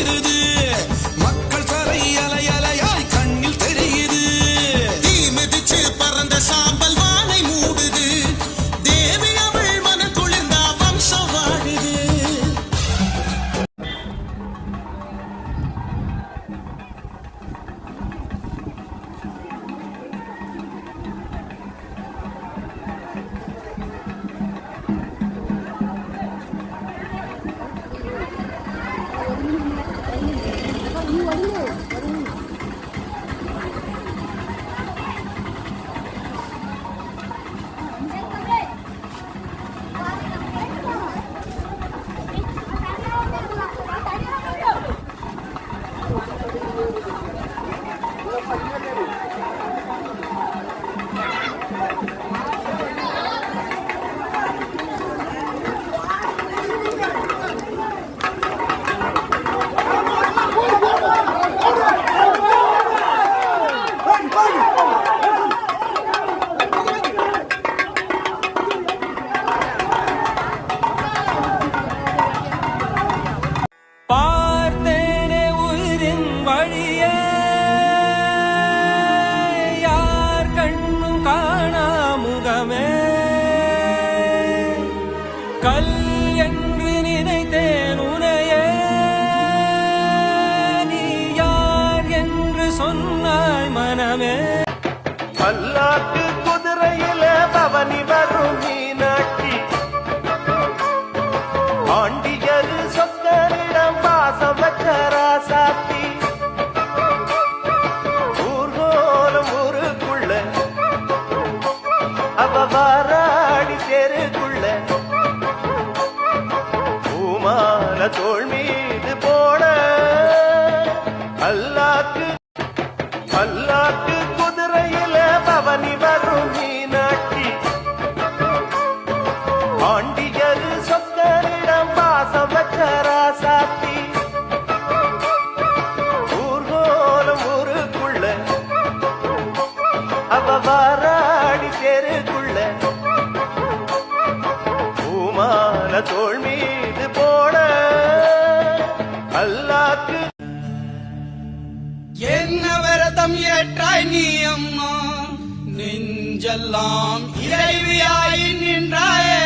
getirdi கல் என்று நினைத்தேன் உனையே. நீ யார் என்று சொன்னாய் மனமே. பல்லாட்டு குதிரையில பவனி வரும் மீனாட்சி. ஆண்டியர் சொத்தரிடம் பாசம் வச்ச அவ வர தோல் மீது போட அல்லாக்கு அல்லாக்கு குதிரையில பவனி வரும் மீனாட்சி. பாண்டியரு சொக்கரிடம் பாசம் வச்சரா சாத்தி ஊர்கோலம் ஊருக்குள்ள அவ வர விரதம் ஏற்றாய் நீ அம்மா. நெஞ்செல்லாம் இறைவியாய் நின்றாயே.